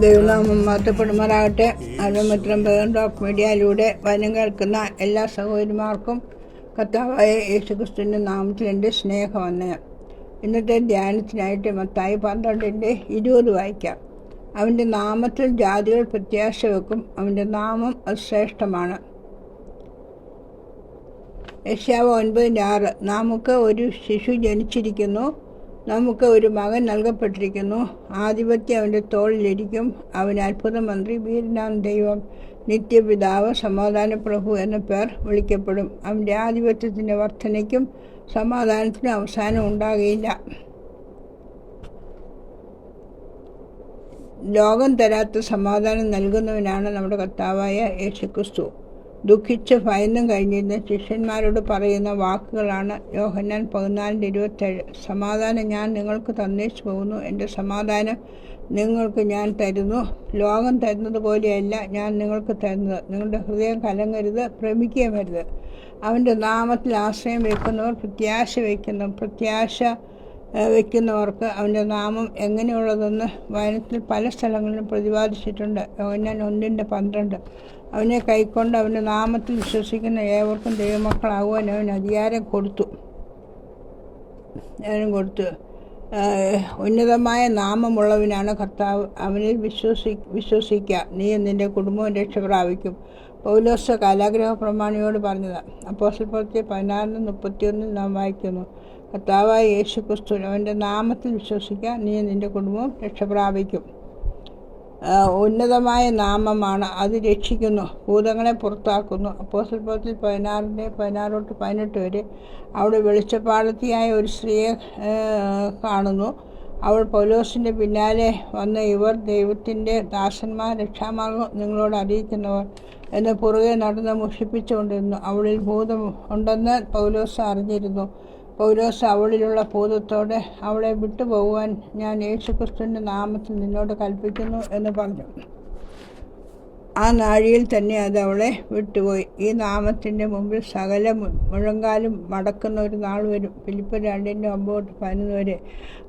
ദൈവനാമം മാറ്റപ്പെടുമാറാകട്ടെ. ആത്മമിത്രം ബദൻ ഓഫ് മീഡിയയിലൂടെ വനം കേൾക്കുന്ന എല്ലാ സഹോദരിമാർക്കും കർത്താവായ യേശുക്രിസ്തുവിന്റെ നാമത്തിൽ എന്റെ സ്നേഹവന്ദനം. ഇന്നത്തെ ധ്യാനത്തിനായിട്ട് മത്തായി പന്ത്രണ്ടിന്റെ ഇരുപത് വായിക്കാം. അവന്റെ നാമത്തിൽ ജാതികൾ പ്രത്യാശ വെക്കും. അവന്റെ നാമം അത് ശ്രേഷ്ഠമാണ് യശാവ് ഒൻപതിന്റെ ആറ്. നമുക്ക് ഒരു ശിശു ജനിച്ചിരിക്കുന്നു. നമുക്ക് ഒരു മകൻ നൽകപ്പെട്ടിരിക്കുന്നു. ആധിപത്യം അവന്റെ തോളിലിരിക്കും. അവൻ അത്ഭുതമന്ത്രി വീരനാം ദൈവം നിത്യപിതാവ് സമാധാന പ്രഭു എന്ന പേർ വിളിക്കപ്പെടും. അവന്റെ ആധിപത്യത്തിന്റെ വർധനയ്ക്കും സമാധാനത്തിനും അവസാനം ഉണ്ടാകുകയില്ല ലോകം തരാത്ത സമാധാനം നൽകുന്നവനാണ് നമ്മുടെ കർത്താവായ യേശുക്രിസ്തു. ദുഃഖിച്ച് ഭയന്നും കഴിഞ്ഞിരുന്ന ശിഷ്യന്മാരോട് പറയുന്ന വാക്കുകളാണ് യോഹന്നാൻ പതിനാലിന്റെ ഇരുപത്തേഴ്. സമാധാനം ഞാൻ നിങ്ങൾക്ക് തന്നേച്ചു പോകുന്നു. എന്റെ സമാധാനം നിങ്ങൾക്ക് ഞാൻ തരുന്നു. ലോകം തരുന്നത് പോലെയല്ല ഞാൻ നിങ്ങൾക്ക് തരുന്നത്. നിങ്ങളുടെ ഹൃദയം കലങ്ങരുത് ഭ്രമിക്കുകയും വരുത് അവന്റെ നാമത്തിൽ ആശ്രയം വയ്ക്കുന്നവർ പ്രത്യാശ വയ്ക്കുന്നു. പ്രത്യാശ വയ്ക്കുന്നവർക്ക് അവന്റെ നാമം എങ്ങനെയുള്ളതെന്ന് വയനത്തിൽ പല സ്ഥലങ്ങളിലും പ്രതിപാദിച്ചിട്ടുണ്ട്. യോഹന്നാൻ ഒന്നിന്റെ പന്ത്രണ്ട്. അവനെ കൈക്കൊണ്ട് അവന്റെ നാമത്തിൽ വിശ്വസിക്കുന്ന ഏവർക്കും ദൈവമക്കളാകുവാൻ അവൻ അധികാരം കൊടുത്തു. അവനും കൊടുത്തു. ഉന്നതമായ നാമമുള്ളവനാണ് കർത്താവ്. അവനിൽ വിശ്വസി വിശ്വസിക്കുക നീ നിന്റെ കുടുംബവും രക്ഷ പ്രാപിക്കും പൗലോസ് കാലാഗ്രഹ പ്രമാണിയോട് പറഞ്ഞത് അപ്പോസ്റ്റൽ പ്രവൃത്തി പതിനാറിന് മുപ്പത്തിയൊന്നിൽ നാം വായിക്കുന്നു. കർത്താവായ യേശു ക്രിസ്തു അവന്റെ നാമത്തിൽ വിശ്വസിക്കുക നീ നിന്റെ കുടുംബവും രക്ഷപ്രാപിക്കും. ഉന്നതമായ നാമമാണ് അത് രക്ഷിക്കുന്നു ഭൂതങ്ങളെ പുറത്താക്കുന്നു. അപ്പോസ്റ്റൽ പ്രവൃത്തി പതിനാറിന്റെ പതിനാറ് തൊട്ട് പതിനെട്ട് വരെ അവിടെ വെളിച്ചപ്പാടത്തിയായ ഒരു സ്ത്രീയെ കാണുന്നു. അവൾ പൗലോസിന്റെ പിന്നാലെ വന്ന ഇവർ ദൈവത്തിന്റെ ദാസന്മാർ രക്ഷാമാർഗം നിങ്ങളോട് അറിയിക്കുന്നവർ എന്ന് പുറകെ നടന്ന് മുഷിപ്പിച്ചുകൊണ്ടിരുന്നു അവളിൽ ഭൂതം ഉണ്ടെന്ന് പൗലോസ് അറിഞ്ഞിരുന്നു. പൗലോസ് അവളിലുള്ള ഭൂതത്തോടെ അവളെ വിട്ടുപോകുവാൻ ഞാൻ യേശുക്രിസ്തുവിന്റെ നാമത്തിൽ നിന്നോട് കൽപ്പിക്കുന്നു എന്ന് പറഞ്ഞു. ആ നാഴിയിൽ തന്നെ അത് അവളെ വിട്ടുപോയി. ഈ നാമത്തിന്റെ മുമ്പിൽ സകല മുഴങ്കാലും മടക്കുന്ന ഒരു നാൾ വരും. ഫിലിപ്പ് രണ്ടിന്റെ ഒമ്പത് പതിനൊന്ന് വരെ.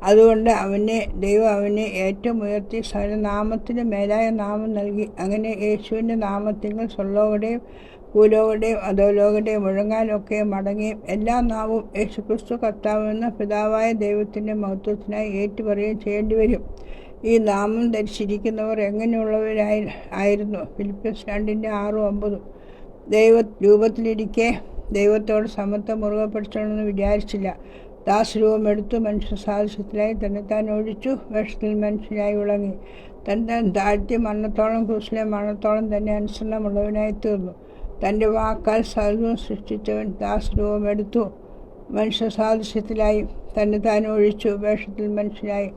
അതുകൊണ്ട് അവനെ ദൈവം അവനെ ഏറ്റവും ഉയർത്തി സകല നാമത്തിന് മേലായ നാമം നൽകി. അങ്ങനെ യേശുവിന്റെ നാമത്തിങ്ങൾ സ്വർലോകടെയും ഭൂലോകടെയും അധോലോകടെയും മുഴങ്ങാലൊക്കെ മടങ്ങിയും എല്ലാ നാവും യേശുക്രിസ്തു കർത്താവെന്ന പിതാവായ ദൈവത്തിന്റെ മഹത്വത്തിനായി ഏറ്റുപറയുകയും ചെയ്യേണ്ടി വരും ഈ നാമം ധരിച്ചിരിക്കുന്നവർ എങ്ങനെയുള്ളവരായി ആയിരുന്നു? ഫിലിപ്പസ് രണ്ടിന്റെ ആറും ഒമ്പതും. ദൈവ രൂപത്തിലിരിക്കെ ദൈവത്തോട് സമത്വം മുറുകെ പിടിച്ചണമെന്ന് വിചാരിച്ചില്ല. ദാസരൂപം എടുത്തു മനുഷ്യ സാദൃശ്യത്തിലായി തന്നെത്താൻ ഒഴിച്ചു വേഷത്തിൽ മനുഷ്യനായി വിളങ്ങി. തന്റെ താഴ്ത്തി മരണത്തോളം ക്രൂസിലെ മരണത്തോളം തന്നെ അനുസരണമുള്ളവനായി തീർന്നു തന്റെ വാക്കാൽ സർവം സൃഷ്ടിച്ചവൻ ദാസരൂപം എടുത്തു മനുഷ്യ സാദൃശ്യത്തിലായി തന്നെ താൻ ഒഴിച്ചു വേഷത്തിൽ മനുഷ്യനായി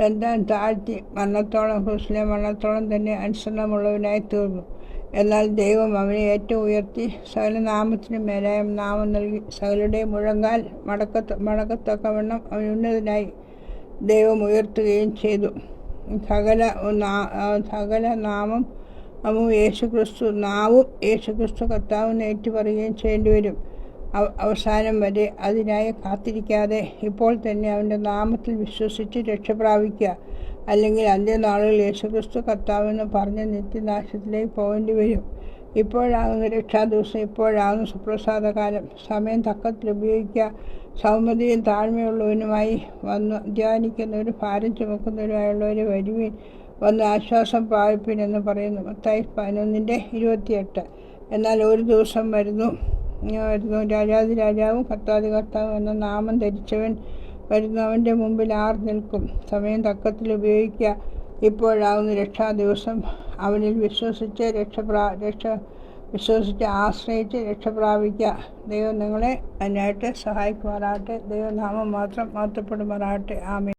താൻ താഴ്ത്തി മരണത്തോളം ഹുസ്ലിം മരണത്തോളം തന്നെ അനുസരണമുള്ളവനായി തീർന്നു. എന്നാൽ ദൈവം അവനെ ഏറ്റവും ഉയർത്തി സകല നാമത്തിന് മേലായ നാമം നൽകി സകലയുടെ മുഴങ്കാൽ മടക്ക മടക്കത്തക്കവണ്ണം അവൻ ഉന്നതനായി ദൈവം ഉയർത്തുകയും ചെയ്തു. സകല സകല നാമം അമ്മ യേശുക്രിസ്തു നാവും യേശുക്രിസ്തു കർത്താവും ഏറ്റുപറയുകയും ചെയ്യേണ്ടി വരും അവസാനം വരെ അതിനായി കാത്തിരിക്കാതെ ഇപ്പോൾ തന്നെ അവന്റെ നാമത്തിൽ വിശ്വസിച്ച് രക്ഷപ്രാപിക്കുക അല്ലെങ്കിൽ അന്ത്യനാളുകൾ യേശുക്രിസ്തു കർത്താവെന്ന് പറഞ്ഞ് നിത്യനാശത്തിലേക്ക് പോകേണ്ടി വരും. ഇപ്പോഴാകുന്ന രക്ഷാദിവസം ഇപ്പോഴാകുന്ന സുപ്രസാദകാലം. സമയം തക്കത്തിൽ ഉപയോഗിക്കുക. സൗമ്യതയും താഴ്മയുള്ളവനുമായി വന്ന് ധ്യാനിക്കുന്നവരും ഭാരം ചുമക്കുന്നവരുമായുള്ളവരെ വരുവിൻ. വന്ന് ആശ്വാസം എന്ന് പറയുന്നു. മത്തായി പതിനൊന്നിന്റെ ഇരുപത്തിയെട്ട്. എന്നാൽ ഒരു ദിവസം വരുന്നു. വരുന്നു രാജാതി രാജാവും കർത്താതി കർത്താവും എന്ന നാമം ധരിച്ചവൻ വരുന്നവന്റെ മുമ്പിൽ ആർ നിൽക്കും. സമയം തക്കത്തിൽ ഉപയോഗിക്കുക. ഇപ്പോഴാവുന്ന രക്ഷാ ദിവസം. അവനിൽ വിശ്വസിച്ച് രക്ഷ പ്രാ രക്ഷ വിശ്വസിച്ച് ആശ്രയിച്ച് രക്ഷ പ്രാപിക്കുക. ദൈവം നിങ്ങളെ അതിനായിട്ട് സഹായിക്കുമാറാകട്ടെ. ദൈവനാമം മാത്രം മാറ്റപ്പെടുമാറാകട്ടെ ആമേ